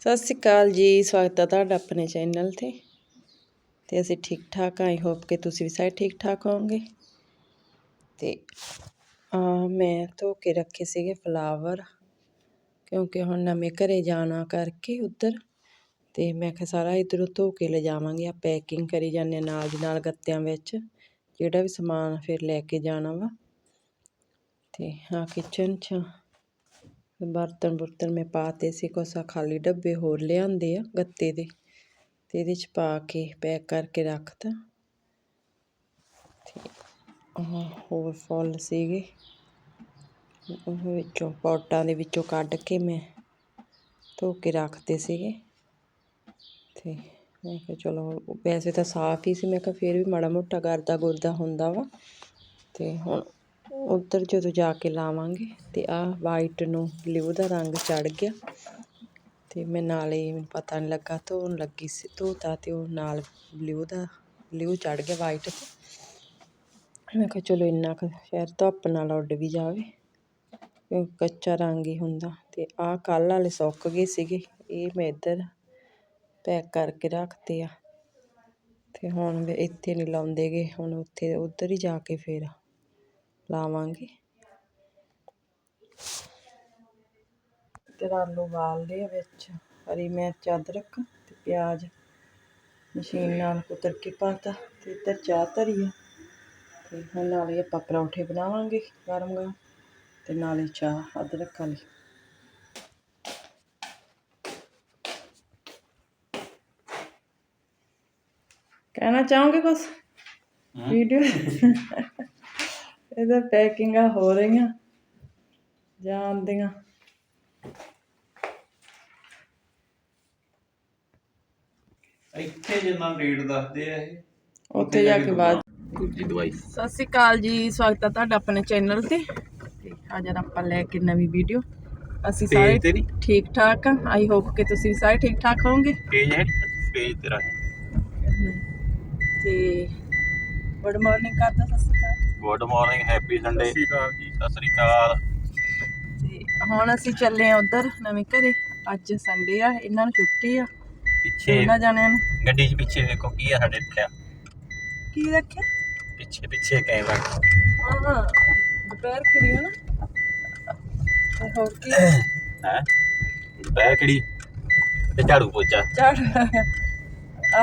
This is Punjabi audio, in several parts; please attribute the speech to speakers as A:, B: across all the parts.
A: ਸਤਿ ਸ਼੍ਰੀ ਅਕਾਲ ਜੀ, ਸਵਾਗਤ ਹੈ ਤੁਹਾਡਾ ਆਪਣੇ ਚੈਨਲ ਤੇ। ਤੇ ਅਸੀਂ ਠੀਕ ਠਾਕ ਆਈ ਹੋਪ ਕਿ ਤੁਸੀਂ ਵੀ ਸਾਰੇ ਠੀਕ ਠਾਕ ਹੋਵੋਗੇ। ਤੇ ਆ, ਮੈਂ ਧੋ ਕੇ ਰੱਖੇ ਸੀਗੇ ਫਲਾਵਰ, ਕਿਉਂਕਿ ਹੁਣ ਨਵੇਂ ਘਰੇ ਜਾਣਾ ਕਰਕੇ ਉੱਧਰ। ਤੇ ਮੈਂ ਕਿਹਾ ਸਾਰਾ ਇਧਰੋਂ ਧੋ ਕੇ ਲੈ ਜਾਵਾਂਗੇ, ਆ ਪੈਕਿੰਗ ਕਰੀ ਜਾਂਦੇ ਹਾਂ ਨਾਲ ਦੀ ਨਾਲ ਗੱਤਿਆਂ ਵਿੱਚ, ਜਿਹੜਾ ਵੀ ਸਮਾਨ ਫਿਰ ਲੈ ਕੇ ਜਾਣਾ ਵਾ। ਤੇ ਆ ਕਿਚਨ 'ਚ ਬਰਤਨ ਬੁਰਤਨ ਮੈਂ ਪਾਤੇ ਸੀ ਕੁਛ ਆਹ ਖਾਲੀ ਡੱਬੇ ਹੋਰ ਲਿਆਂਦੇ ਆ ਗੱਤੇ ਦੇ ਅਤੇ ਇਹਦੇ ਚ ਪਾ ਕੇ ਪੈਕ ਕਰਕੇ ਰੱਖਤਾ। ਤੇ ਆਹ ਹੋਰ ਫੁੱਲ ਸੀਗੇ। ਉਹ ਵਿੱਚੋਂ ਪੌਟਾਂ ਦੇ ਵਿੱਚੋਂ ਕੱਢ ਕੇ ਮੈਂ ਧੋ ਕੇ ਰੱਖਤੇ ਸੀਗੇ। ਤੇ ਮੈਂ ਕਿਹਾ ਚਲੋ ਵੈਸੇ ਤਾਂ ਸਾਫ਼ ਹੀ ਸੀ, ਮੈਂ ਕਿਹਾ ਫਿਰ ਵੀ ਮਾੜਾ ਮੋਟਾ ਗਰਦਾ ਗੁਰਦਾ ਹੁੰਦਾ ਵਾ। ਤੇ ਹੁਣ ਉੱਧਰ ਜਦੋਂ ਜਾ ਕੇ ਲਾਵਾਂਗੇ ਤੇ ਆਹ ਵਾਈਟ ਨੂੰ ਬਲਿਊ ਦਾ ਰੰਗ ਚੜ੍ਹ ਗਿਆ ਅਤੇ ਮੈਂ ਨਾਲੇ ਮੈਨੂੰ ਪਤਾ ਨਹੀਂ ਲੱਗਾ, ਧੋਣ ਲੱਗੀ ਸੀ, ਧੋਤਾ ਅਤੇ ਉਹ ਨਾਲ ਬਲਿਊ ਦਾ ਬਲਿਊ ਚੜ੍ਹ ਗਿਆ ਵਾਈਟ ਤੇ। ਮੈਂ ਕਿਹਾ ਚਲੋ ਇੰਨਾ ਕੁ ਸ਼ਾਇਦ ਧੁੱਪ ਨਾਲ ਉੱਡ ਵੀ ਜਾਵੇ ਕਿਉਂਕਿ ਕੱਚਾ ਰੰਗ ਹੀ ਹੁੰਦਾ। ਅਤੇ ਆਹ ਕੱਲ੍ਹ ਵਾਲੇ ਸੁੱਕ ਗਏ ਸੀਗੇ, ਇਹ ਮੈਂ ਇੱਧਰ ਪੈਕ ਕਰਕੇ ਰੱਖਤੇ ਆ। ਅਤੇ ਹੁਣ ਇੱਥੇ ਨਹੀਂ ਲਾਉਂਦੇ ਲਾਉਂਦੇਗੇ ਹੁਣ ਉੱਥੇ ਉੱਧਰ ਹੀ ਜਾ ਕੇ ਫਿਰ ਲਾਵਾਂਗੇ। ਤੇ ਆਲੂ ਉਬਾਲ ਲਏ ਵਿੱਚ ਹਰੀ ਮਿਰਚ ਅਦਰਕ ਤੇ ਪਿਆਜ਼। ਮਸ਼ੀਨ ਨਾਲ ਕੁਤਰ ਕੇ ਪਾਤਾ ਤੇ ਇੱਧਰ ਚਾਹ ਧਰੀ ਆ। ਤੇ ਹੁਣ ਨਾਲੇ ਆਪਾਂ ਪਰੌਂਠੇ ਬਣਾਵਾਂਗੇ ਗਰਮ ਗਰਮ ਤੇ ਨਾਲੇ ਚਾਹ ਅਦਰਕ ਵਾਲੀ। ਕਹਿਣਾ ਚਾਹੋਗੇ ਕੁਛ? ਵੀਡੀਓ? ਇਹਦਾ ਪੈਕਿੰਗਾਂ ਹੋ ਰਹੀਆਂ ਜਾਂਦੀਆਂ
B: ਇੱਥੇ ਜਿੰਨਾ ਰੇਟ ਦੱਸਦੇ ਆ ਇਹ
A: ਉੱਥੇ ਜਾ ਕੇ ਬਾਅਦ
B: ਦੂਜੀ ਦਵਾਈ।
A: ਸਤਿ ਸ਼੍ਰੀ ਅਕਾਲ ਜੀ ਸਵਾਗਤ ਹੈ ਤੁਹਾਡਾ ਆਪਣੇ ਚੈਨਲ ਤੇ। ਤੇ ਅੱਜ ਆਪਾਂ ਲੈ ਕੇ ਨਵੀਂ ਵੀਡੀਓ। ਅਸੀਂ ਸਾਰੇ
B: ਪੇਜ ਤੇ ਨਹੀਂ
A: ਠੀਕ ਠਾਕ ਆ। ਆਈ ਹੋਪ ਕਿ ਤੁਸੀਂ ਵੀ ਸਾਰੇ ਠੀਕ ਠਾਕ ਹੋਵੋਗੇ।
B: ਪੇਜ ਹੈ ਪੇਜ ਤੇਰਾ
A: ਤੇ ਗੁੱਡ ਮਾਰਨਿੰਗ ਕਰਦਾ ਸਤਿ ਸ਼੍ਰੀ ਅਕਾਲ।
B: ਗੁੱਡ ਮਾਰਨਿੰਗ ਹੈਪੀ ਸੰਡੇ ਸਤਿ ਸ਼੍ਰੀ ਅਕਾਲ ਜੀ। ਸਤਿ ਸ਼੍ਰੀ ਅਕਾਲ।
A: ਤੇ ਹੁਣ ਅਸੀਂ ਚੱਲੇ ਆ ਉਧਰ ਨਵੇਂ ਘਰੇ। ਅੱਜ ਸੰਡੇ ਆ ਇਹਨਾਂ ਨੂੰ ਛੁੱਟੀ ਆ।
B: ਪਿੱਛੇ
A: ਇਹਨਾਂ ਜਾਣਿਆਂ ਨੂੰ।
B: ਗੱਡੀ 'ਚ ਪਿੱਛੇ ਦੇਖੋ ਕੀ ਆ ਸਾਡੇ ਰੱਖਿਆ
A: ਕੀ ਰੱਖਿਆ?
B: ਪਿੱਛੇ ਪਿੱਛੇ ਕੈਮਰਾ
A: ਹਾਂ ਦੁਪਹਿਰ ਖੜੀ ਹੈ ਨਾ। ਤੇ ਹੋਰ ਕੀ?
B: ਹੈ? ਦੁਪਹਿਰ ਕਿਹੜੀ ਤੇ ਝਾੜੂ ਪੋਚਾ।
A: ਚੜ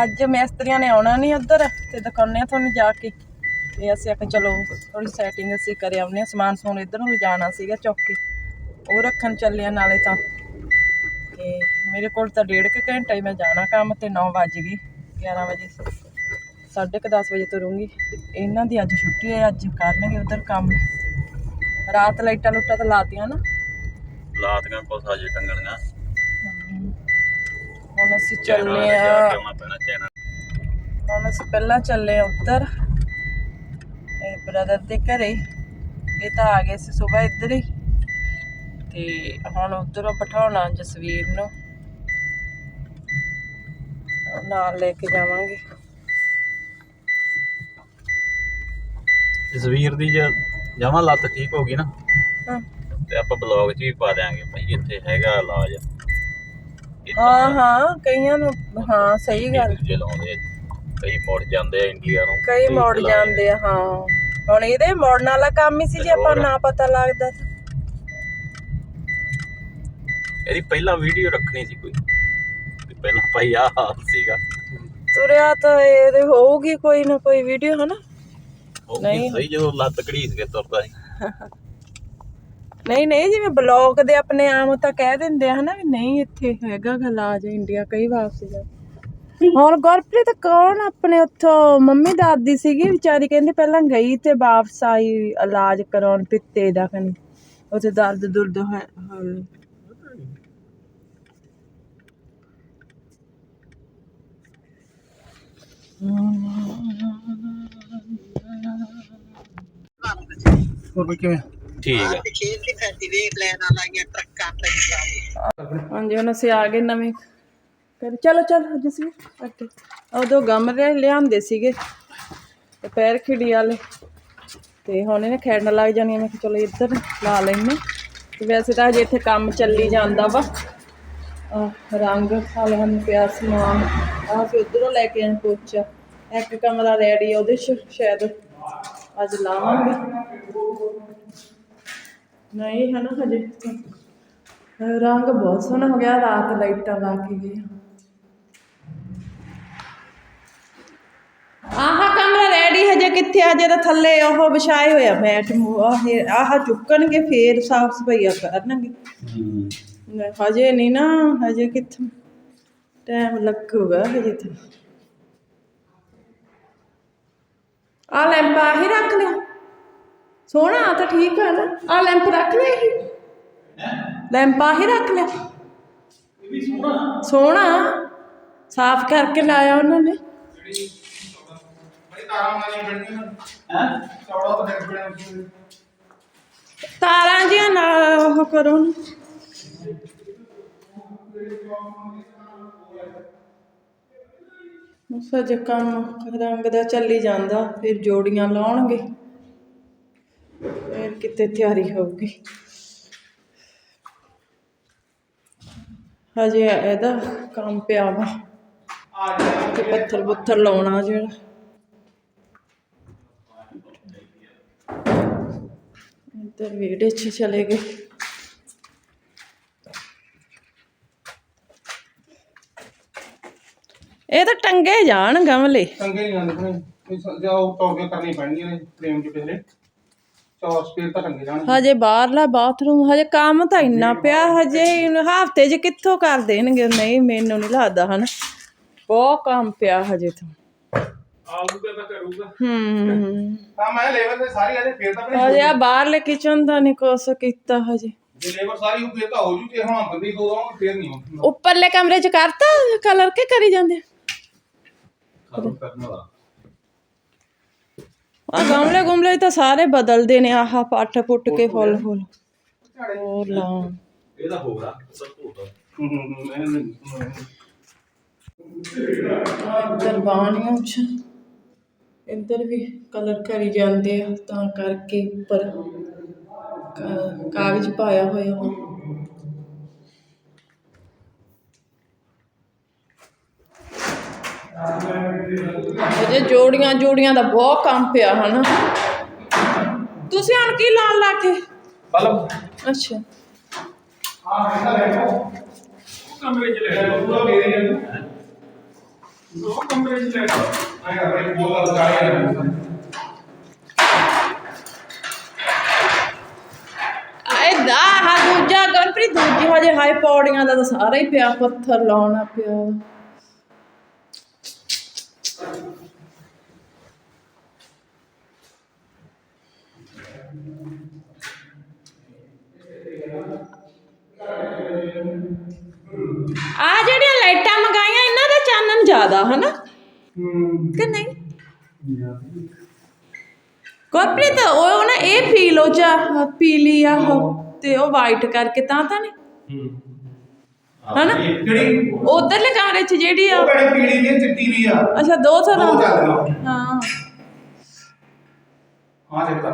A: ਅੱਜ ਮਿਸਤਰੀਆਂ ਨੇ ਆਉਣਾ ਨਹੀਂ ਉੱਧਰ ਤੇ ਦਿਖਾਉਂਦੇ ਆ ਤੁਹਾਨੂੰ ਜਾ ਕੇ। ਤੇ ਅਸੀਂ ਆਖਿਆ ਚਲੋ ਥੋੜੀ ਸੈਟਿੰਗ ਅਸੀਂ ਕਰ ਆਉਂਦੇ ਆ ਸਮਾਨ ਸਮੂਨ ਇੱਧਰ ਨੂੰ ਲਿਜਾਣਾ ਸੀਗਾ ਚੁੱਕ ਉਹ ਰੱਖਣ ਚੱਲੇ ਨਾਲੇ ਤਾਂ। ਤੇ ਮੇਰੇ ਕੋਲ ਤਾਂ ਡੇਢ ਕੁ ਘੰਟਾ ਹੀ ਮੈਂ ਜਾਣਾ ਕੰਮ ਤੇ 9 ਵੱਜ ਗਏ 11 ਵਜੇ। ਸਾਢੇ ਕੁ 10 ਵਜੇ ਤੁਰੂੰਗੀ ਇਹਨਾਂ ਦੀ ਅੱਜ ਛੁੱਟੀ ਹੈ, ਅੱਜ ਕਰਨਗੇ ਉਧਰ ਕੰਮ। ਰਾਤ ਲਾਈਟਾਂ ਲੁੱਟਾਂ ਤਾਂ ਲਾਤੀਆਂ ਨਾ।
B: ਲਾਤੀਆਂ ਕੁਛ ਅਜੇ ਟੰਗਣੀਆਂ।
A: ਹੁਣ ਅਸੀਂ ਚੱਲੇ ਆ। ਹੁਣ ਅਸੀਂ ਪਹਿਲਾਂ ਚੱਲੇ ਆ ਉੱਧਰ। ਇਹ ਬ੍ਰਦਰ ਦੇ ਘਰੇ। ਇਹ ਤਾਂ ਆ ਗਏ ਸੀ ਸਵੇਰ ਇੱਧਰ ਹੀ। ਤੇ ਹੁਣ ਉੱਧਰੋਂ ਬਿਠਾਉਣਾ ਜਸਵੀਰ ਨੂੰ। ਨਾਲ ਲੈ ਕੇ ਜਾਵਾਂਗੇ।
B: ਤਸਵੀਰ ਦੀ ਜਮਾ ਲੱਤ ਠੀਕ ਹੋ ਗਈ ਨਾ
A: ਹਾਂ।
B: ਤੇ ਆਪਾਂ ਬਲੌਗ 'ਚ ਵੀ ਪਾ ਦਿਆਂਗੇ। ਭਾਈ ਇੱਥੇ ਹੈਗਾ ਇਲਾਜ।
A: ਹਾਂ ਹਾਂ ਕਈਆਂ ਨੂੰ ਹਾਂ ਸਹੀ ਗੱਲ।
B: ਜੇ ਲਾਉਂਦੇ ਆ। ਕਈ ਮੁੜ ਜਾਂਦੇ ਆ ਇੰਡੀਆ ਨੂੰ।
A: ਕਈ ਮੋੜ ਜਾਂਦੇ ਆ ਹਾਂ। ਹੁਣ ਇਹਦੇ ਮੋੜਨ ਵਾਲਾ ਕੰਮ ਹੀ ਸੀ ਜੇ ਆਪਾਂ। ਨਾ ਪਤਾ ਲੱਗਦਾ ਤਾਂ।
B: ਇਹਦੀ ਪਹਿਲਾਂ ਵੀਡੀਓ ਰੱਖਣੀ ਸੀ ਕੋਈ। ਪਹਿਲਾਂ ਭਾਈ ਆਹ ਹਾਲ ਸੀਗਾ।
A: ਤੁਰਿਆ ਤਾਂ ਇਹਦੇ ਹੋਊਗੀ ਕੋਈ ਨਾ ਕੋਈ ਵੀਡੀਓ ਹਨਾ? ਨਹੀਂ।
B: ਸਹੀ ਜਦੋਂ ਲੱਤ ਘੜੀਸ ਕੇ ਤੁਰਦਾ ਸੀ।
A: ਨਹੀਂ ਨਹੀਂ ਜਿਵੇਂ ਬਲੌਗ ਦੇ ਆਪਣੇ ਆਮ ਤਾਂ ਕਹਿ ਦਿੰਦੇ ਆ ਹਨਾ ਵੀ ਨਹੀਂ ਇੱਥੇ ਹੈਗਾ ਗਾ ਇੰਡੀਆ ਕਈ ਵਾਪਸ ਜਾ ਹੁਣ ਗੁਰਪ੍ਰੀਤ ਕੌਣ ਆਪਣੇ ਉੱਥੋਂ? ਮੰਮੀ ਦਾਦੀ ਸੀਗੀ ਵਿਚਾਰੀ, ਕਹਿੰਦੇ ਪਹਿਲਾਂ ਗਈ ਤੇ ਵਾਪਸ ਆਈ ਇਲਾਜ ਕਰਾਉਣ ਪਿੱਤੇ ਦਾ ਕਨੀ ਉੱਥੇ ਦਰਦ ਦੁਰਦ ਹੋਇਆ
C: ਹੋਰ ਵੀ ਕਿਵੇਂ?
B: ਠੀਕ ਆ।
A: ਹਾਂਜੀ ਹੁਣ ਅਸੀਂ ਆ ਗਏ ਨਵੇਂ ਫਿਰ ਚਲੋ ਚਲੋ ਜਸਵੀਰ ਅੱਗੇ। ਉਦੋਂ ਗਮਲੇ ਲਿਆਂਦੇ ਸੀਗੇ ਦੁਪਹਿਰ ਖਿੜੀ ਵਾਲੇ। ਤੇ ਹੁਣ ਇਹਨੇ ਖੇਡਣ ਲੱਗ ਜਾਣੀ ਆ। ਮੈਂ ਕਿਹਾ ਚਲੋ ਇੱਧਰ ਲਾ ਲੈਨੇ ਤੇ ਵੈਸੇ ਤਾਂ ਹਜੇ ਇੱਥੇ ਕੰਮ ਚੱਲੀ ਜਾਂਦਾ ਵਾ। ਰੰਗ ਵਾਲਿਆਂ ਨੂੰ ਪਿਆ ਸਮਾਨ। ਆਹ ਫਿਰ ਉਧਰੋਂ ਲੈ ਕੇ ਆਏ ਪੋਚਾ। ਇੱਕ ਕਮਰਾ ਰੈਡੀ ਆ ਉਹਦੇ ਚ ਸ਼ਾਇਦ ਅੱਜ ਲਾਵਾਂਗੇ। ਨਹੀਂ ਹੈ ਨਾ ਹਜੇ ਅਹ ਰੰਗ ਬਹੁਤ ਸੋਹਣਾ ਹੋ ਗਿਆ ਰਾਤ ਲਾਈਟਾਂ ਲਾ ਕੇ ਗਏ ਆਹ ਕਮਰਾ ਰੈਡੀ ਹਜੇ ਕਿੱਥੇ ਆ ਜਿਹੜਾ ਥੱਲੇ ਉਹ ਵਿਛਾਏ ਹੋਇਆ ਮੈਟ ਆਹ ਆਹ ਚੁੱਕਣਗੇ ਫੇਰ ਸਾਫ਼ ਸਫਾਈਆ ਕਰਨਗੇ ਲੈ, ਹਜੇ ਨਹੀਂ ਨਾ ਹਜੇ ਕਿੱਥੋਂ ਟਾਈਮ ਲੱਗੂਗਾ ਹਜੇ ਤਾਂ ਆ ਲੈਂਪ ਆਹੀ ਰੱਖ ਲਿਆ ਸੋਹਣਾ ਤਾਂ ਠੀਕ ਹੈ ਨਾ। ਆ ਲੈਂਪ ਰੱਖ ਲਿਆ ਹੀ? ਲੈਂਪ ਆਹੀ ਰੱਖ ਇਹ ਵੀ ਸੋਹਣਾ। ਸੋਹਣਾ। ਸਾਫ਼ ਕਰਕੇ ਲਾਇਆ ਉਹਨਾਂ ਨੇ।
C: ਤਾਰਾਂ
A: ਜੀਆਂ ਨਾਲ ਉਹ ਕਰੋ ਨਾ। ਉਸ ਜੇ ਕੰਮ ਰੰਗ ਦਾ ਚੱਲੀ ਜਾਂਦਾ ਫਿਰ ਜੋੜੀਆਂ ਲਾਉਣਗੇ। ਕਿਤੇ ਤਿਆਰੀ ਹੋਊਗੀ। ਹਜੇ ਇਹਦਾ ਕੰਮ ਪਿਆ ਵਾ। ਤੇ ਪੱਥਰ ਪੁੱਥਰ ਲਾਉਣਾ ਜਿਹੜਾ। ਇੱਧਰ ਵਿਹੜੇ 'ਚ ਚਲੇ ਗਏ। ਇਹ ਤਾਂ ਟੰਗੇ ਜਾਣ ਗਮਲੇ
C: ਚੰਗੇ ਨਹੀਂ ਆਉਂਦੇ ਭਣੇ ਇਹ ਸ- ਕਰਨੀ ਪੈਣਗੀਆਂ ਨੇ ਫਰੇਮ ਚ ਪਹਿਲੇ। ਚੌਰ ਸਪੀਡ ਤਾਂ ਟੰਗੇ ਜਾਣ
A: ਹਜੇ ਬਾਹਰਲਾ ਬਾਥਰੂਮ ਹਜੇ ਕੰਮ ਤਾਂ ਇੰਨਾ ਪਿਆ ਹਜੇ ਹਫ਼ਤੇ 'ਚ ਕਿੱਥੋਂ ਕਰ ਦੇਣਗੇ? ਨਹੀਂ ਮੈਨੂੰ ਨਹੀਂ ਲੱਗਦਾ ਹਨ। ਬਹੁਤ ਕੰਮ ਪਿਆ ਹਜੇ ਤਾਂ।
B: ਆਊਗਾ ਤਾਂ ਕਰੂਗਾ।
A: ਹੂੰ
C: ਤਾਂ ਮੈਂ ਲੇਬਰ ਤੇ ਸਾਰੀ ਅਜੇ ਫੇਰ ਤਾਂ ਆਪਣੇ
A: ਹਜੇ ਆ ਬਾਹਰਲੇ ਕਿਚਨ ਦਾ ਨਹੀਂ ਕੁਛ ਕੀਤਾ ਹਜੇ।
C: ਜੇ ਲੇਬਰ ਸਾਰੀ ਉਹ ਫੇਰ ਤਾਂ ਹੋ ਜੂ ਜੇ ਹੁਣ ਬੰਦੀ ਦੋ ਦੋ ਫੇਰ ਨਹੀਂ ਹੋਊਗੀ
A: ਉੱਪਰਲੇ ਕਮਰੇ 'ਚ ਕਰਤਾ? ਕਲਰ ਕੇ ਕਰੀ ਜਾਂਦੇ?
B: ਖਤਮ ਕਰਨ ਵਾਲਾ
A: ਆ ਗਮਲੇ ਗੁਮਲੇ ਤਾਂ ਸਾਰੇ ਬਦਲਦੇ ਨੇ ਆਹ ਪੱਟ ਪੁੱਟ ਕੇ ਫੁੱਲ ਫੁੱਲ। ਹੋਰ ਲਾ।
B: ਇਹਦਾ ਹੋਰ ਆ ਸਭ ਹੋਦਾ
C: ਹੂੰ ਹੂੰ ਹੂੰ ਮੈਂ ਨਹੀਂ
A: ਇੱਧਰ ਬਾਣੀਆਂ ਚ ਇੱਧਰ ਵੀ ਕਲਰ ਕਰੀ ਜਾਂਦੇ ਆ ਤਾਂ ਕਰਕੇ ਉੱਪਰ ਕਾਗਜ਼ ਪਾਇਆ ਹੋਇਆ ਵਾ। ਅਜੇ ਜੋੜੀਆਂ ਜੋੜੀਆਂ ਦਾ ਬਹੁਤ ਕੰਮ ਪਿਆ ਹਨਾ। ਤੁਸੀਂ ਹੁਣ ਕੀ ਲਾਉਣ ਲੱਗੇ
C: ਬਲਬ।
A: ਅੱਛਾ।
C: ਆ ਲੈ
B: ਕਮਰੇ 'ਚ ਲੈ
C: ਲੈ ਪੂਰਾ ਮੇਰੇ
B: ਕਮਰੇ 'ਚ ਲੈ
C: ਆਇਆ ਹਾ
A: ਦੂਜਾ ਗਨਪ੍ਰੀਤ ਦੂਜੀ ਹਜੇ ਹਾਈ ਪੌੜੀਆਂ ਦਾ ਤਾਂ ਸਾਰਾ ਹੀ ਪਿਆ ਪੱਥਰ ਲਾਉਣਾ ਪਿਆ। ਆ ਜਿਹੜੀਆਂ ਲਾਈਟਾਂ ਮੰਗਾਈਆਂ, ਇਹਨਾਂ ਦਾ ਚਾਨਣ ਜ਼ਿਆਦਾ, ਹਨਾ? ਕਿ ਨਹੀਂ? ਗੁਰਪ੍ਰੀਤ, ਉਹ ਨਾ, ਇਹ ਫੀਲ ਹੋ ਜਾ ਪੀਲੀ ਆ, ਉਹ ਤੇ ਉਹ ਵਾਈਟ ਕਰਕੇ ਤਾਂ ਤਾਂ ਨਹੀਂ? ਹਨਾ?
C: ਕਿਹੜੀ?
A: ਉਧਰਲੇ ਕਮਰੇ 'ਚ ਜਿਹੜੀ ਆ।
C: ਉਹ ਕਿਹੜੀ ਪੀਲੀ ਵੀ ਹੈ, ਚਿੱਟੀ ਵੀ ਆ।
A: ਅੱਛਾ ਦੋ
C: ਉਹ ਚੱਲਦੀਆਂ
A: ਹਾਂ।
C: ਆ ਚੈੱਕ ਕਰ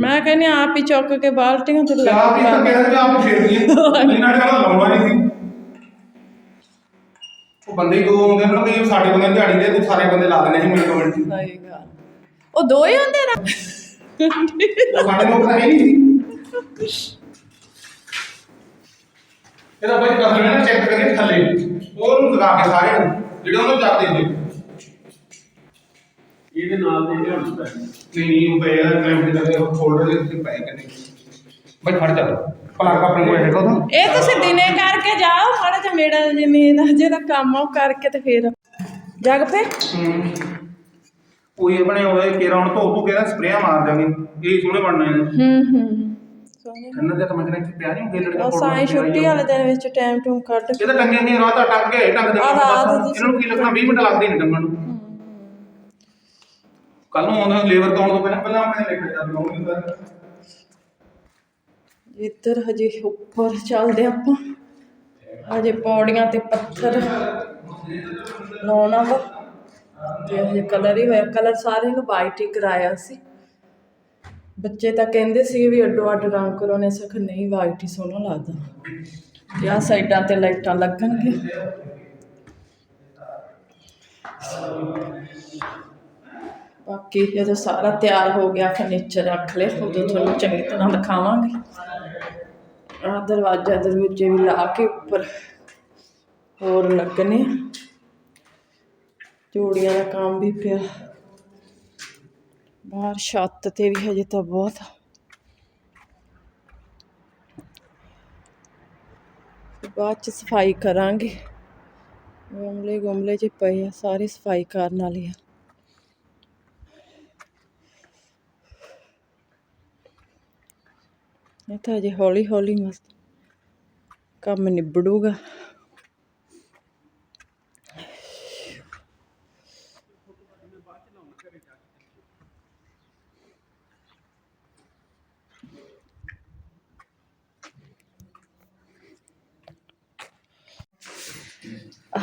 A: ਮੈਂ ਕਹਿੰਦੀ ਹਾਂ ਆਪ ਹੀ ਚੁੱਕ ਕੇ ਬਾਲਟੀਆਂ ਤੇ
C: ਤੇ ਆਪ ਹੀ ਤਾਂ
A: ਲਾ
C: ਕਹਿੰਦੇ ਆਪ ਫੇਰ ਦਈਏ ਇਹਨਾਂ ਨੇ ਕਹਿੰਦਾ ਲਾਉਣਾ ਨਹੀਂ ਸੀ। ਉਹ ਬੰਦੇ ਹੀ ਦੋ ਆਉਂਦੇ ਨੇ ਵੀ ਸਾਡੇ ਬੰਦੇ ਦਿਹਾੜੀ ਦੇ ਤੂੰ ਸਾਰੇ ਬੰਦੇ ਲਾ ਦੇਣੇ ਸੀ ਮਿੰਟ ਮਿੰਟ
A: ਸਹੀ ਗੱਲ। ਉਹ ਦੋ ਹੀ ਹੁੰਦੇ ਨਾ।
C: ਸਾਡੇ ਲੋਕ ਤਾਂ ਹੈ ਨਹੀਂ। ਸੀ ਇਹਦਾ ਬਾਈ ਕਸਰ ਨਾ ਚੈੱਕ ਕਰੀਏ ਥੱਲੇ। ਉਹਨੂੰ ਲਗਾ ਕੇ ਸਾਰੇ ਨੂੰ ਜਿਹੜੇ ਉਹਨੂੰ ਜਾਂਦੇ ਨੇ।
B: ਇਹਦੇ ਨਾਲ ਦੇ ਲਿਆਉਣ ਪੈਣੇ
C: ਨਹੀਂ ਨਹੀਂ ਉਹ ਪਏ ਆ ਕਲੈਂਪ ਦੇ ਲੱਗੇ ਫੋਲਡਰ ਦੇ ਉੱਤੇ ਪਏ ਕਿਤੇ ਬਾਈ ਫੜ ਚੱਲ। ਪਲਾਕ ਆਪਣੇ ਕੋਲ। ਹੈਗਾ ਤਾਂ
A: ਇਹ ਤੁਸੀਂ ਦਿਨੇ ਕਰਕੇ ਜਾਓ ਮਾੜਾ ਜਿਹਾ ਮੇੜਾ ਜਿਵੇਂ ਦਾ ਜਿਹੜਾ ਕੰਮ ਆ ਉਹ ਕਰਕੇ ਤੇ ਫੇਰ। ਜਗ ਪੇ
C: ਹੂੰ। ਉਹ ਇਹ ਬਣੇ ਹੋਏ ਕੇਰਾ ਹੁਣ ਧੋ ਧੋ ਕੇ ਨਾ ਸਪਰੇਅ ਮਾਰ ਜਾਗੇ ਇਹ ਸੋਹਣੇ ਬਣਨੇ ਨੇ।
A: ਹੂੰ ਹੂੰ। ਸੋਹਣੇ
C: ਇਹਨਾਂ ਦੇ ਤਾਂ ਮੈਂ ਕਹਿੰਦਾ ਇੱਥੇ ਪਿਆ ਨਹੀਂ ਗੇਲੜ ਦਾ
A: ਉਹ ਸਾਈ ਛੁੱਟੀ ਵਾਲੇ ਦਿਨ ਵਿੱਚ ਟਾਈਮ ਟੂਮ ਕੱਢ ਕੇ।
C: ਇਹ ਤਾਂ ਟੰਗੇ ਨਹੀਂ ਰਾਤ ਆ ਟੰਗ ਕੇ ਟੰਗ ਦੇ
A: ਆਹ ਰਾਤ ਦੀ
C: ਇਹਨਾਂ ਨੂੰ ਕੀ ਲੱਗਣਾ 20 ਮਿੰਟ ਲੱਗਦੇ ਨੇ ਟੰਗਣ ਨੂੰ। ਕੱਲ ਨੂੰ ਆਉਂਦਾ ਲੇਬਰ ਤੋਂ ਆਉਣ ਤੋਂ ਪਹਿਲਾਂ ਪਹਿਲਾਂ ਆਪਣੇ ਲੈ ਕੇ ਜਾਂਦੇ ਹੋਣਗੇ
A: ਇੱਧਰ ਹਜੇ ਉੱਪਰ ਚੱਲਦੇ ਆਪਾਂ। ਹਜੇ ਪੌੜੀਆਂ ਤੇ ਪੱਥਰ ਲਾਉਣਾ ਵਾ ਤੇ ਹਜੇ ਕਲਰ ਹੀ ਹੋਇਆ। ਕਲਰ ਸਾਰੇ ਨੂੰ ਵਾਈਟ ਹੀ ਕਰਾਇਆ ਸੀ। ਬੱਚੇ ਤਾਂ ਕਹਿੰਦੇ ਸੀ ਵੀ ਅੱਡੋ ਅੱਡ ਰੰਗ ਕਰੋ ਸਖ ਨਹੀਂ ਵਾਈਟ ਹੀ ਸੋਹਣਾ ਲੱਗਦਾ। ਜਾਂ ਸਾਈਡਾਂ ਤੇ ਲਾਈਟਾਂ ਲੱਗਣਗੇ ਬਾਕੀ ਜਦੋਂ ਸਾਰਾ ਤਿਆਰ ਹੋ ਗਿਆ ਫਰਨੀਚਰ ਰੱਖ ਲਿਆ ਉਦੋਂ ਤੁਹਾਨੂੰ ਚੰਗੀ ਤਰ੍ਹਾਂ ਦਿਖਾਵਾਂਗੇ। ਆਹ ਦਰਵਾਜ਼ਾ ਦਰਵਾਜ਼ੇ ਵੀ ਲਾ ਕੇ ਉੱਪਰ ਹੋਰ ਲੱਗਣੇ ਆ। ਚੂੜੀਆਂ ਦਾ ਕੰਮ ਵੀ ਪਿਆ। ਬਾਹਰ ਛੱਤ ਤੇ ਵੀ ਹਜੇ ਤਾਂ ਬਹੁਤ ਆ। ਤੇ ਬਾਅਦ ਚ ਸਫ਼ਾਈ ਕਰਾਂਗੇ ਗਮਲੇ ਗਮਲੇ ਚ ਪਏ ਆ ਸਾਰੇ ਸਫ਼ਾਈ ਕਰਨ ਵਾਲੇ ਆ ਇਹ ਤਾਂ ਅਜੇ ਹੌਲੀ ਹੌਲੀ ਮਸਤ ਕੰਮ ਨਿਬੜੂਗਾ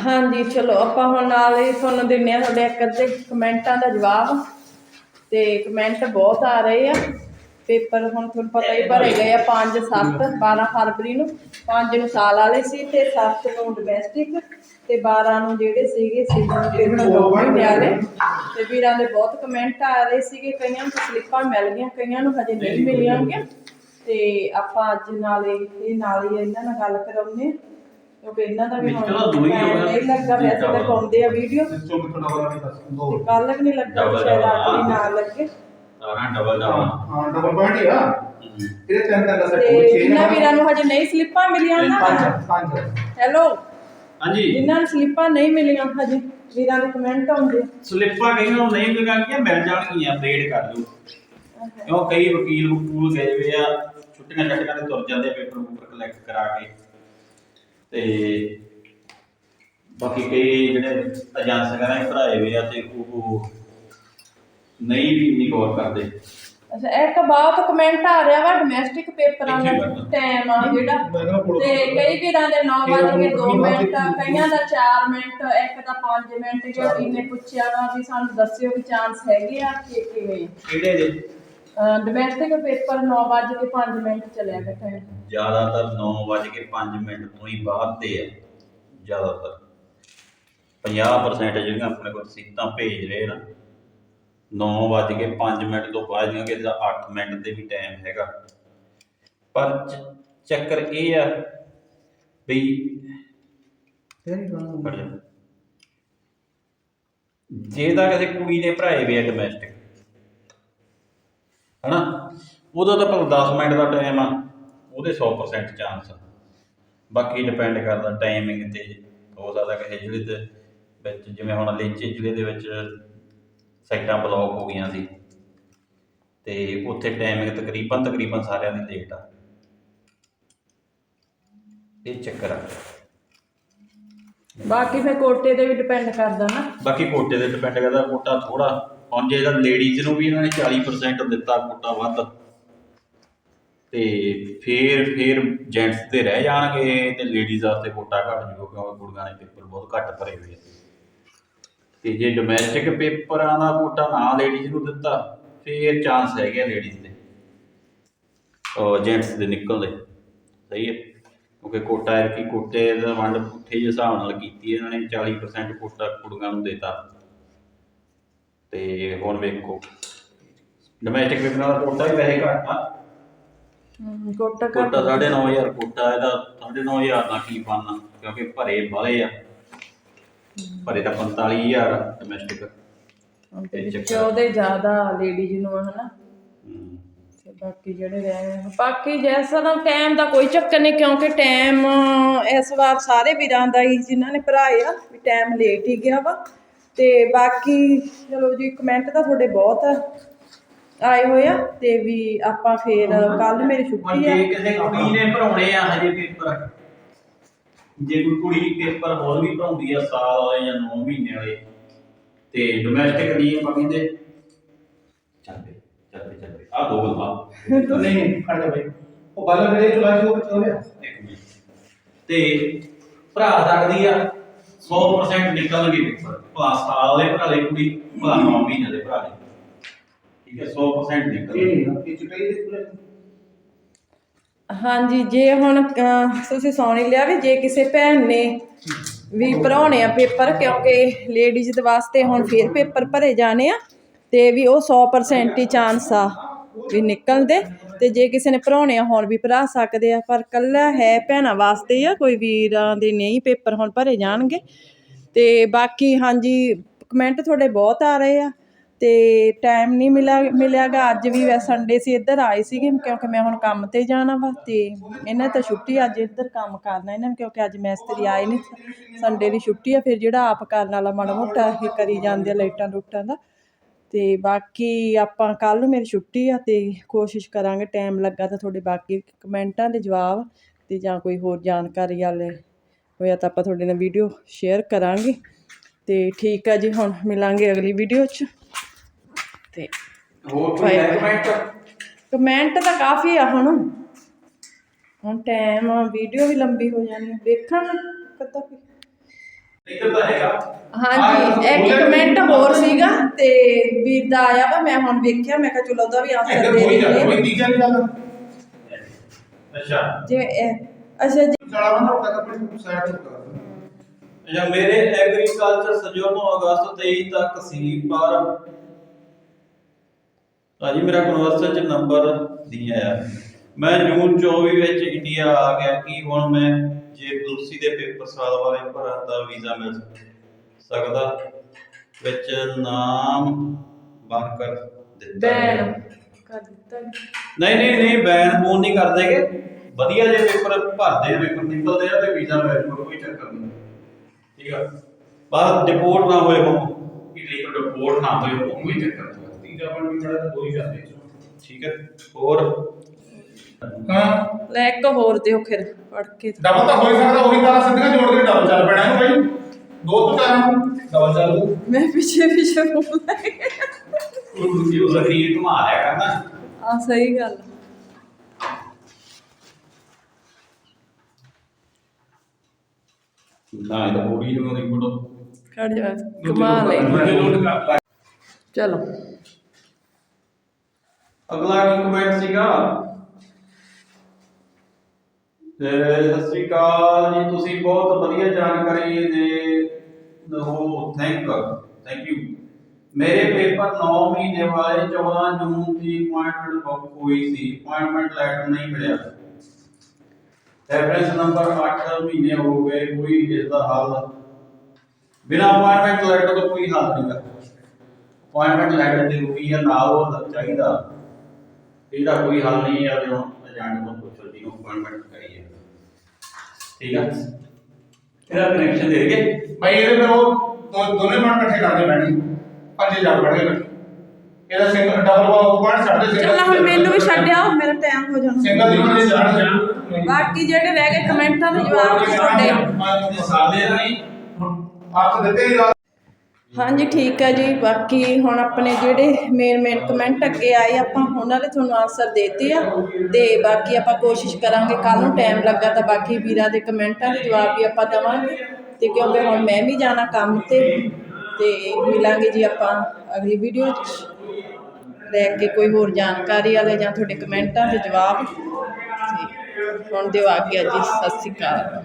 A: ਹਾਂਜੀ ਚਲੋ ਆਪਾਂ ਹੁਣ ਨਾਲ ਹੀ ਤੁਹਾਨੂੰ ਦਿੰਨੇ ਆ ਤੁਹਾਡੇ ਇੱਕ ਅੱਧੇ ਕਮੈਂਟਾਂ ਦਾ ਜਵਾਬ ਤੇ ਕਮੈਂਟ ਬਹੁਤ ਆ ਰਹੇ ਆ। ਪੇਪਰ ਹੁਣ ਤੁਹਾਨੂੰ ਪਤਾ ਹੀ ਭਰੇ ਗਏ ਆ 5 7 12 ਫਰਵਰੀ ਨੂੰ। 5 ਨੂੰ ਸਾਲ ਵਾਲੇ ਸੀ ਤੇ 7 ਨੂੰ ਡੋਮੈਸਟਿਕ ਤੇ 12 ਨੂੰ ਜਿਹੜੇ ਸੀਗੇ ਸੀਜ਼ਨ ਦੋ ਮਹੀਨੇ ਵਾਲੇ ਤੇ ਵੀਰਾਂ ਦੇ ਬਹੁਤ ਕਮੈਂਟ ਆ ਰਹੇ ਸੀਗੇ ਕਈਆਂ ਨੂੰ ਸਲਿੱਪਾਂ ਮਿਲ ਗਈਆਂ ਕਈਆਂ ਨੂੰ ਹਜੇ ਨਹੀਂ ਮਿਲੀਆਂ ਤੇ ਆਪਾਂ ਅੱਜ ਨਾਲੇ ਇਹ ਨਾਲ ਹੀ ਇਹਨਾਂ ਨਾਲ ਗੱਲ ਕਰਾਉਂਦੇ ਆ ਕਿਉਂਕਿ ਇਹਨਾਂ ਦਾ ਵੀ ਹੁਣ
B: ਚਲੋ ਦੋ ਹੀ ਹੋ
A: time ਨਹੀਂ ਲੱਗਾ ਵੈਸੇ ਤਾਂ ਪਾਉਂਦੇ ਆ ਵੀਡੀਓ
C: ਵਿੱਚੋਂ ਕਿਥੋਂ ਨਵਾਂ ਨਹੀਂ ਦੱਸ ਦੋ
A: ਤੇ ਕੱਲ ਵੀ ਨਹੀਂ ਲੱਗਾ
B: Double
A: ਸ਼ਾਇਦ
B: double
A: ਅੱਜ ਵੀ
B: ਆ।
A: ਨਾ ਲੱਗੇ।
B: ਸਾਰਾ ਡਬਲ ਡਬਲ
C: ਹਾਂ ਡਬਲ ਪੁਆਇੰਟ ਹੀ ਆ। ਇਹਦੇ ਤਿੰਨ ਤਿੰਨ ਦਾ ਸੈੱਟ
A: ਤੇ
C: ਹੋਵੇ ਛੇ
A: ਜਿਨ੍ਹਾਂ ਵੀਰਾਂ ਨੂੰ ਹਜੇ ਨਹੀਂ ਸਲਿੱਪਾਂ ਮਿਲੀਆਂ ਨਾ
C: ਪੰਜ। ਪੰਜ।
A: ਹੈਲੋ
B: ਹਾਂਜੀ।
A: ਜਿਨ੍ਹਾਂ ਨੂੰ ਸਲਿੱਪਾਂ ਨਹੀਂ ਮਿਲੀਆਂ ਹਜੇ ਵੀਰਾਂ ਦੇ ਕਮੈਂਟ ਆਉਂਦੇ।
B: ਸਲਿੱਪਾਂ ਕਈਆਂ ਨੂੰ ਨਹੀਂ ਮਿਲਣਗੀਆਂ ਮਿਲ ਜਾਣਗੀਆਂ ਅਪਡੇਟ ਕਰ ਲਓ ਕਿਉਂ ਕਈ ਵਕੀਲ ਵਕੂਲ ਗਏ ਵੇ ਆ ਛੁੱਟੀਆਂ ਛੱਟੀਆਂ ਤੇ ਤੁਰ ਜਾਂਦੇ ਪੇਪਰ ਪੂਪਰ ਕਲੈਕਟ ਕਰਾ ਕੇ। ਤੇ ਬਾਕੀ ਕਈ ਜਿਹੜੇ ਏਜੰਸ ਵਗੈਰਾ ਹੀ ਭਰਾਏ ਵੇ ਆ ਤੇ ਉਹ ਨਹੀਂ ਵੀ ਨਹੀਂ ਗੌਰ ਕਰਦੇ।
A: ਅੱਛਾ ਇੱਕ ਬਹੁਤ ਕਮੈਂਟ ਆ ਰਿਹਾ ਵਾ ਡੋਮੈਸਟਿਕ ਪੇਪਰਾਂ ਦਾ। ਟਾਈਮ ਆ। ਜਿਹੜਾ। ਤੇ ਕਈ ਵੀਰਾਂ ਦੇ 9
C: ਮੇਰਾ
A: ਵਜੇ ਕੇ 2
C: ਪੁਲਿਸ
A: ਮਿੰਟ ਕਈਆਂ ਦਾ 4 ਮਿੰਟ ਇੱਕ ਦਾ 5 ਮਿੰਟ ਕਿ ਨੇ ਪੁੱਛਿਆ ਵਾ ਵੀ ਸਾਨੂੰ ਦੱਸਿਓ ਵੀ ਚਾਂਸ ਹੈਗੇ ਆ ਕਿ ਕਿਵੇਂ।
B: ਕਿਹੜੇ ਦੇ
A: ਡੋਮੈਸਟਿਕ ਪੇਪਰ 9 ਵਜੇ ਕੇ 5 ਮਿੰਟ ਚੱਲਿਆ ਗਿਆ ਟਾਈਮ
B: ਜ਼ਿਆਦਾਤਰ 9:05 ਮਿੰਟ ਤੋਂ ਹੀ ਬਾਅਦ ਦੇ ਆ ਜ਼ਿਆਦਾਤਰ। 50% ਜਿਹੜੀਆਂ ਆਪਣੇ ਕੋਲ ਸੀਟਾਂ ਭੇਜ ਰਹੇ ਨਾ 9:05 ਮਿੰਟ ਤੋਂ ਬਾਅਦ ਦੀਆਂ ਦਾ 8 ਮਿੰਟ ਦੇ ਵੀ ਟਾਈਮ ਹੈਗਾ। ਪਰ ਚ- ਚੱਕਰ ਇਹ ਆ ਵੀ ਖੜ ਜਾ। ਜੇ ਤਾਂ ਕਿਸੇ ਕੁੜੀ ਨੇ ਭਰਾਏ ਵੇ ਡੋਮੈਸਟਿਕ ਹਨਾ? ਉਹਦਾ ਤਾਂ ਭਲਾ 10 ਮਿੰਟ ਦਾ ਟਾਈਮ ਆ ਉਹਦੇ 100% ਚਾਂਸ ਆ। ਬਾਕੀ ਡਿਪੈਂਡ ਕਰਦਾ ਟਾਈਮਿੰਗ ਤੇ ਹੋ ਸਕਦਾ ਕਿਸੇ ਜ਼ਿਲ੍ਹੇ ਦੇ ਵਿੱਚ ਜਿਵੇਂ ਹੁਣ ਲੇਚੇ ਜ਼ਿਲ੍ਹੇ ਦੇ ਵਿੱਚ ਸਾਈਟਾਂ ਬਲੌਕ ਹੋ ਗਈਆਂ ਸੀ। ਤੇ ਉੱਥੇ ਟਾਈਮਿੰਗ ਤਕਰੀਬਨ ਤਕਰੀਬਨ ਸਾਰਿਆਂ ਦੀ ਲੇਟ ਆ। ਇਹ ਚੱਕਰ ਆ।
A: ਬਾਕੀ ਫਿਰ ਕੋਟੇ ਤੇ ਵੀ ਡਿਪੈਂਡ ਕਰਦਾ ਨਾ।
B: ਬਾਕੀ ਕੋਟੇ ਤੇ ਡਿਪੈਂਡ ਕਰਦਾ ਕੋਟਾ ਥੋੜਾ ਹੁਣ ਜੇ ਤਾਂ ਲੇਡੀਜ਼ ਨੂੰ ਵੀ ਇਹਨਾਂ ਨੇ 40% ਦਿੱਤਾ ਕੋਟਾ ਵੱਧ, ਤੇ ਫੇਰ ਫੇਰ ਜੈਂਟਸ ਤੇ ਰਹਿ ਜਾਣਗੇ ਤੇ ਲੇਡੀਜ਼ ਵਾਸਤੇ ਕੋਟਾ ਘੱਟ ਜੂਗਾ ਕਿਉਂਕਿ ਕੁੜੀਆਂ ਦੇ ਪੇਪਰ ਬਹੁਤ ਘੱਟ ਭਰੇ ਹੋਏ ਤੇ ਜੇ ਡੋਮੈਸਟਿਕ ਪੇਪਰਾਂ ਦਾ ਕੋਟਾ ਨਾ ਲੇਡੀਜ਼ ਨੂੰ ਦਿੱਤਾ, ਫੇਰ ਚਾਂਸ ਹੈਗੇ ਲੇਡੀਜ਼ ਦੇ। ਉਹ ਜੈਂਟਸ ਦੇ ਨਿਕਲਦੇ, ਸਹੀ ਹੈ ਕਿਉਂਕਿ ਕੋਟਾ ਹੈ ਕਿ ਕੋਟੇ ਦਾ ਵੰਡ ਪੁੱਠੇ ਜਿਹੇ ਹਿਸਾਬ ਨਾਲ ਕੀਤੀ ਇਹਨਾਂ ਨੇ 40% ਕੋਟਾ ਕੁੜੀਆਂ ਨੂੰ ਦਿੱਤਾ ਤੇ ਹੁਣ ਵੇਖੋ। ਡੋਮੈਸਟਿਕ ਪੇਪਰਾਂ ਦਾ ਕੋਟਾ ਹੀ ਵੈਸੇ ਘੱਟ ਆ।
A: ਹਮ, ਕੋਟਾ ਘੱਟ
B: ਕੋਟਾ 9500 ਕੋਟਾ ਇਹਦਾ 9500 ਨਾਲ ਕੀ ਪਾਣਾ ਕਿਉਂਕਿ ਭਰੇ ਬਾਲੇ ਆ। ਭਰੇ ਤਾਂ 45000 ਡੋਮੈਸਟਿਕ
A: ਤੇ ਵਿੱਚ ਉਹਦੇ ਜ਼ਿਆਦਾ ਲੇਡੀਜ਼ ਨੂੰ ਆ ਹਨਾ?
B: ਹੂੰ
A: ਤੇ ਬਾਕੀ ਜਿਹੜੇ ਰਹਿ ਗਏ ਆ। ਬਾਕੀ ਜੈਸਾ ਦਾ ਟਾਈਮ ਦਾ ਕੋਈ ਚੱਕਰ ਨਹੀਂ ਕਿਉਂਕਿ ਟਾਈਮ ਇਸ ਵਾਰ ਸਾਰੇ ਵੀਰਾਂ ਦਾ ਹੀ ਜਿਨ੍ਹਾਂ ਨੇ ਭਰਾਏ ਆ ਵੀ ਟਾਈਮ ਲੇਟ ਹੀ ਗਿਆ ਵਾ। ਤੇ ਬਾਕੀ ਚਲੋ ਜੀ ਕਮੈਂਟ ਤਾਂ ਤੁਹਾਡੇ ਬਹੁਤ ਆਏ ਹੋਏ ਆ ਤੇ ਵੀ ਆਪਾਂ ਫੇਰ ਕੱਲ ਮੇਰੀ
B: ਹੁਣ
A: ਛੁੱਟੀ ਆ।
B: ਜੇ ਕਿਸੇ ਕੁੜੀ ਨੇ ਭਰਾਉਣੇ ਆ ਹਜੇ ਪੇਪਰ ਜੇ ਕੋਈ ਕੁੜੀ ਪੇਪਰ ਹੋਰ ਵੀ ਭਰਾਉਂਦੀ ਆ ਸਾਲ ਵਾਲੇ ਜਾਂ 9 ਮਹੀਨੇ ਵਾਲੇ ਤੇ ਡੋਮੈਸਟਿਕ ਨਹੀਂ ਆਪਾਂ ਕਹਿੰਦੇ ਚੱਲਦੇ ਚੱਲਦੇ ਚੱਲਦੇ ਆ ਦੋ ਗੱਲਾਂ।
C: ਨਹੀਂ ਨਹੀਂ ਖੜ ਜਾ ਬਈ। ਉਹ ਬਾਲਰ ਜਿਹੜੇ ਚੁਲਾ ਸੀ ਉਹ ਕਿੱਥੇ ਹੋ ਗਿਆ
B: ਇੱਕ ਮਿੰਟ। ਤੇ ਭਰਾ ਸਕਦੀ ਆ। 100% ਨਿਕਲਣਗੇ ਪੇਪਰ ਭਲਾ ਸਾਲ ਦੇ ਭਰਾ ਲਈ ਕੁੜੀ ਭਲਾ 9 ਮਹੀਨੇ ਦੇ ਭਰਾ ਲਈ ਠੀਕ ਹੈ 100%
C: ਇਹ
B: ਨਿਕਲਣਗੇ
C: ਇਹ ਚੁਟਾਈ ਦੇ ਪੂਰੇ
A: ਹਾਂਜੀ ਜੇ ਹੁਣ ਅਹ, ਤੁਸੀਂ ਸੁਣ ਲਿਆ ਵੀ ਜੇ ਕਿਸੇ ਭੈਣ ਨੇ ਵੀ ਭਰਾਉਣੇ ਆ ਪੇਪਰ ਕਿਉਂਕਿ ਲੇਡੀਜ਼ ਦੇ ਵਾਸਤੇ ਹੁਣ ਫੇਰ ਪੇਪਰ ਭਰੇ ਜਾਣੇ ਆ ਤੇ ਵੀ ਉਹ 100% ਹੀ ਚਾਂਸ ਆ। ਵੀ ਨਿਕਲਦੇ ਤੇ ਜੇ ਕਿਸੇ ਨੇ ਭਰਾਉਣੇ ਆ ਹੁਣ ਵੀ ਭਰਾ ਸਕਦੇ ਆ। ਪਰ ਕੱਲਾ ਹੈ ਭੈਣਾਂ ਵਾਸਤੇ ਆ, ਕੋਈ ਵੀਰਾਂ ਦੇ ਨਹੀਂ, ਪੇਪਰ ਹੁਣ ਭਰੇ ਜਾਣਗੇ। ਤੇ ਬਾਕੀ ਹਾਂਜੀ, ਕਮੈਂਟ ਤੁਹਾਡੇ ਬਹੁਤ ਆ ਰਹੇ ਆ। ਤੇ ਟਾਈਮ ਨਹੀਂ ਮਿਲਿਆ, ਮਿਲਿਆਗਾ। ਅੱਜ ਵੀ ਵੈ ਸੰਡੇ ਸੀ, ਇੱਧਰ ਆਏ ਸੀਗੇ ਕਿਉਂਕਿ ਮੈਂ ਹੁਣ ਕੰਮ ਤੇ ਜਾਣਾ ਵਾ ਤੇ ਇਹਨਾਂ ਤਾਂ ਛੁੱਟੀ ਅੱਜ ਇੱਧਰ ਕੰਮ ਕਰਨਾ ਇਹਨਾਂ ਨੂੰ, ਕਿਉਂਕਿ ਅੱਜ ਮੈਸਤਰੀ ਆਏ ਨਹੀਂ। ਸੰਡੇ ਦੀ ਛੁੱਟੀ ਆ, ਫਿਰ ਜਿਹੜਾ ਆਪ ਕਰਨ ਵਾਲਾ ਮਾੜਾ ਮੋਟਾ ਇਹ ਕਰੀ ਜਾਂਦੇ ਆ ਲਾਈਟਾਂ ਲੁੱਟਾਂ ਦਾ। ਤੇ ਬਾਕੀ ਆਪਾਂ ਕੱਲ ਨੂੰ ਮੇਰੀ ਛੁੱਟੀ ਆ ਤੇ ਕੋਸ਼ਿਸ਼ ਕਰਾਂਗੇ ਟਾਈਮ ਲੱਗਾ ਤਾਂ ਤੁਹਾਡੇ ਬਾਕੀ ਕਮੈਂਟਾਂ ਦੇ ਜਵਾਬ ਤੇ ਜਾਂ ਕੋਈ ਹੋਰ ਜਾਣਕਾਰੀ ਵਾਲੇ ਹੋਇਆ ਤਾਂ ਆਪਾਂ ਤੁਹਾਡੇ ਨਾਲ ਵੀਡੀਓ ਸ਼ੇਅਰ ਕਰਾਂਗੇ। ਤੇ ਠੀਕ ਆ ਜੀ ਹੁਣ ਮਿਲਾਂਗੇ ਅਗਲੀ ਵੀਡੀਓ 'ਚ। ਤੇ
D: ਹੋਰ ਕੋਈ ਹੈ ਕਮੈਂਟ?
A: ਕਮੈਂਟ ਤਾਂ ਕਾਫੀ ਆ ਹੁਣ। ਹੁਣ ਟਾਈਮ ਵੀਡੀਓ ਵੀ ਲੰਬੀ ਹੋ ਜਾਣੀ ਆ। ਵੇਖਣ ਕਦੋਂ ਵੀ।
D: ਇੱਧਰ ਤਾਂ ਹੈਗਾ
A: ਹਾਂਜੀ ਇੱਕ ਕਮੈਂਟ ਹੋਰ ਸੀਗਾ ਤੇ ਵੀਰ ਦਾ ਆਇਆ ਵਾ ਮੈਂ ਹੁਣ ਵੇਖਿਆ ਮੈਂ ਕਿਹਾ ਚਲੋ ਉਹਦਾ ਵੀ ਆਨਸਰ ਦੇ
C: ਕੋਈ
A: ਦਿੰਦੇ
C: ਤੀਜਾ ਨਹੀਂ
D: ਅੱਛਾ।
A: ਇਹ- ਅੱਛਾ ਜੀ।
C: ਸਾਲਾ ਬਣਾ ਰੋਕਾ ਤਾਂ ਆਪਣੀ ਸਾਈਡ ਤੋਂ ਕਰ
B: ਜਾਂ ਮੇਰੇ ਐਗਰੀਕਲਚਰ ਸਜੋਨੋ ਅਗਸਤ 23 ਤੱਕ ਸੀ ਪਰ ਭਾਜੀ ਮੇਰਾ ਕਨਵਰਸਨ ਚ ਨੰਬਰ ਨਹੀਂ ਆਇਆ। ਮੈਂ ਜੂਨ 24 ਵਿੱਚ ਇੰਡੀਆ ਆ ਗਿਆ ਕਿ ਹੁਣ ਮੈਂ ਜੇ ਤੁਲਸੀ ਦੇ ਪੇਪਰ ਸਾਲ ਵਾਲੇ ਭਰਨ ਦਾ ਵੀਜ਼ਾ ਮਿਲ ਸਕਦਾ ਵਿੱਚ ਨਾਮ ਬੰਦ ਕਰ ਦਿੱਤਾ
A: ਬੈਨ। ਕਰ ਦਿੱਤਾ।
B: ਨਹੀਂ ਨਹੀਂ ਨਹੀਂ ਬੈਨ ਬੂਨ ਨਹੀਂ ਕਰ ਦੇਗੇ ਵਧੀਆ ਜੇ ਪੇਪਰ ਭਰਦੇ ਆ ਪੇਪਰ ਨਿਕਲਦੇ ਆ ਤੇ ਵੀਜ਼ਾ ਮਿਲ ਜੂਗਾ ਕੋਈ ਚੱਕਰ ਨਹੀਂ। ਠੀਕ ਆ? ਬਾਅਦ ਡਿਪੋਰਟ ਨਾ ਹੋਏ ਹੋ
D: ਇਟਲੀ ਤੋਂ ਰਿਪੋਰਟ ਨਾ ਹੋਏ ਉਹ ਕੋਈ ਚੱਕਰ ਨਹੀਂ।
C: ਤੀਜਾ ਬਣ ਵੀ ਤਾਂ ਦੋ ਹੀ ਜਾਂਦੇ
B: ਠੀਕ ਹੈ ਹੋਰ?
C: ਹਾਂ।
A: ਲੈ ਇੱਕ ਹੋਰ ਦਿਓ ਫਿਰ ਪੜ ਕੇ।
C: ਡਬਲ ਤਾਂ ਹੋ ਹੀ ਸਕਦਾ ਉਹੀ ਤਾਰਾ ਸਿੱਧੀਆਂ ਜੋੜ ਕੇ ਡਬਲ ਚੱਲ ਪੈਣਾ ਇਹਨੂੰ ਬਾਈ। ਦੋ ਤੋਂ ਚਾਰ ਨੂੰ। ਡਬਲ ਚੱਲ ਜੂ
A: ਮੈਂ ਪਿੱਛੇ ਪਿੱਛੇ ਬੋਲ
D: ਉਹ ਸਰੀਰ ਘੁਮਾ ਲਿਆ ਕਰਨਾ
A: ਆ ਸਹੀ ਗੱਲ।
D: ਨਾ ਇਹ ਤਾਂ ਪੂਰੀ ਨੂੰ ਦੀ ਫੋਟੋ
A: ਖੜ ਜਾ ਕਮਾ ਲੈ। ਚਲੋ।
B: ਅਗਲਾ ਕੀ ਕਮੈਂਟ ਸੀਗਾ? ਸਤਿ ਸ੍ਰੀ ਅਕਾਲ ਜੀ, ਤੁਸੀਂ ਬਹੁਤ ਵਧੀਆ ਜਾਣਕਾਰੀ ਦੇ ਹੋ ਥੈਂਕ ਥੈਂਕ ਯੂ ਮੇਰੇ ਪੇਪਰ 9 ਮਹੀਨੇ ਵਾਲੇ 14 ਜੂਨ ਦੀ ਅਪਾਇੰਟਮੈਂਟ ਬੁੱਕ ਹੋਈ ਸੀ ਅਪਾਇੰਟਮੈਂਟ ਲੈਟਰ ਨਹੀਂ ਮਿਲਿਆ। ਰੈਫਰੈਂਸ ਨੰਬਰ 8 ਮਹੀਨੇ ਹੋ ਗਏ, ਕੋਈ ਇਸ ਦਾ ਹੱਲ। ਬਿਨਾ ਅਪਾਇੰਟਮੈਂਟ ਲੈਟਰ ਤੋਂ ਕੋਈ ਹੱਲ ਨਹੀਂ ਕਰਦਾ। ਅਪਾਇੰਟਮੈਂਟ ਲੈਟਰ ਜ਼ਰੂਰੀ ਹੈ ਨਾਲ ਉਹ ਚਾਹੀਦਾ। ਇਹਦਾ ਕੋਈ ਹੱਲ ਨਹੀਂ ਹੈ ਜਦੋਂ ਏਜੰਟ ਤੋਂ ਪੁੱਛੋ ਜੀ ਅਪਾਇੰਟਮੈਂਟ ਠੀਕ ਹੈ ਇਹਦਾ ਕਨੈਕਸ਼ਨ ਦੇ ਦੇਗੇ
C: ਭਾਈ ਇਹਦੇ ਫਿਰ ਉਹ ਦੋ- ਦੋਨੇ ਬਣ ਇਕੱਠੇ ਕਰਦੇ ਬੈਣੀ ਪੰਜੇ ਜਾ ਗਏ ਇਹਦਾ ਸਿੰਗਲ ਡਬਲ ਬਣ ਛੱਡ ਦੇ
A: ਚਲੋ ਹੁਣ ਮੈਨੂੰ ਵੀ ਛੱਡਿਆ ਮੇਰਾ ਟਾਈਮ ਹੋ ਜਾਣਾ।
C: ਸਿੰਗਲ ਦੀ ਬਣ ਜਾਣ
A: ਬਾਕੀ ਜਿਹੜੇ ਰਹਿ ਗਏ ਕਮੈਂਟਾਂ ਦੇ ਜਵਾਬ ਤੁਹਾਡੇ।
B: ਸਾਦੇ ਨਹੀਂ
C: ਆਪ ਦਿੱਤੇ ਹੀ
A: ਹਾਂਜੀ, ਠੀਕ ਹੈ ਜੀ। ਬਾਕੀ ਹੁਣ ਆਪਣੇ ਜਿਹੜੇ ਮੇਨ ਮੇਨ ਕਮੈਂਟ ਅੱਗੇ ਆਏ, ਆਪਾਂ ਉਹਨਾਂ ਦੇ ਤੁਹਾਨੂੰ ਆਨਸਰ ਦੇਤੇ ਆ। ਤੇ ਬਾਕੀ ਆਪਾਂ ਕੋਸ਼ਿਸ਼ ਕਰਾਂਗੇ ਕੱਲ ਨੂੰ ਟਾਈਮ ਲੱਗਾ ਤਾਂ ਬਾਕੀ ਵੀਰਾਂ ਦੇ ਕਮੈਂਟਾਂ ਦੇ ਜਵਾਬ ਵੀ ਆਪਾਂ ਦੇਵਾਂਗੇ। ਤੇ ਕਿਉਂਕਿ ਹੁਣ ਮੈਂ ਵੀ ਜਾਣਾ ਕੰਮ ਤੇ ਤੇ ਮਿਲਾਂਗੇ ਜੀ ਆਪਾਂ ਅਗਲੀ ਵੀਡੀਓ 'ਚ ਲੈ ਕੇ ਕੋਈ ਹੋਰ ਜਾਣਕਾਰੀ ਵਾਲੇ ਜਾਂ ਤੁਹਾਡੇ ਕਮੈਂਟਾਂ ਦੇ ਜਵਾਬ। ਤੇ ਹੁਣ ਦਿਓ ਆ ਗਿਆ ਜੀ, ਸਤਿ ਸ਼੍ਰੀ ਅਕਾਲ।